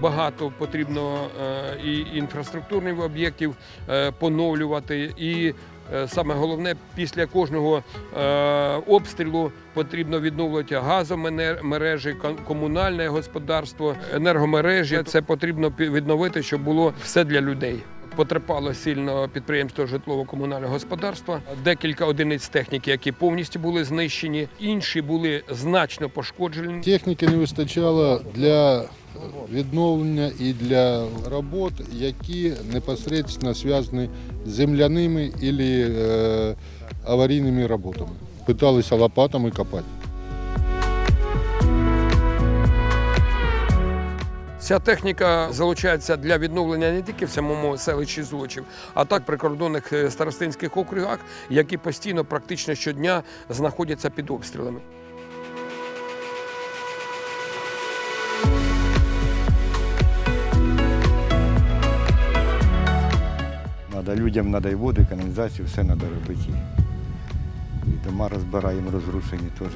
багато потрібно е, і інфраструктурних об'єктів е, поновлювати. І е, саме головне, після кожного обстрілу потрібно відновлювати газомережі, комунальне господарство, енергомережі. Це потрібно відновити, щоб було все для людей. Потерпало сильно підприємство житлово-комунального господарства. Декілька одиниць техніки, які повністю були знищені, інші були значно пошкоджені. Техніки не вистачало для відновлення і для робот, які непосередньо зв'язані з земляними або е, аварійними роботами. Питалися лопатами копати. Ця техніка залучається для відновлення не тільки в самому селищі Злочів, а так прикордонних е, старостинських округах, які постійно, практично щодня знаходяться під обстрілами. Надо людям треба і воду, і каналізацію, все треба робити. І дома розбираємо розрушені теж.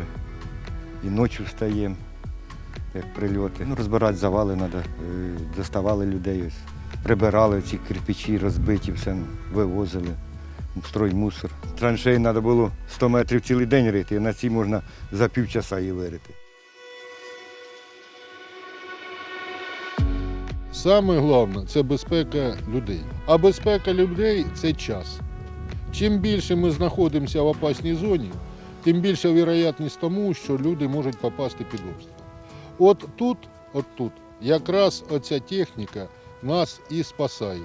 І ночі встаємо, як прильоти. Ну, розбирати завали треба, доставали людей, прибирали ці кирпичі, розбиті, все вивозили, строй мусор. Траншеї треба було 100 метрів цілий день рити, а на цій можна за півчаса її вирити. Саме головне це безпека людей. А безпека людей це час. Чим більше ми знаходимося в опасній зоні, тим більша вірогідність тому, що люди можуть попасти під обстріл. От тут, от тут, якраз оця техніка нас і спасає.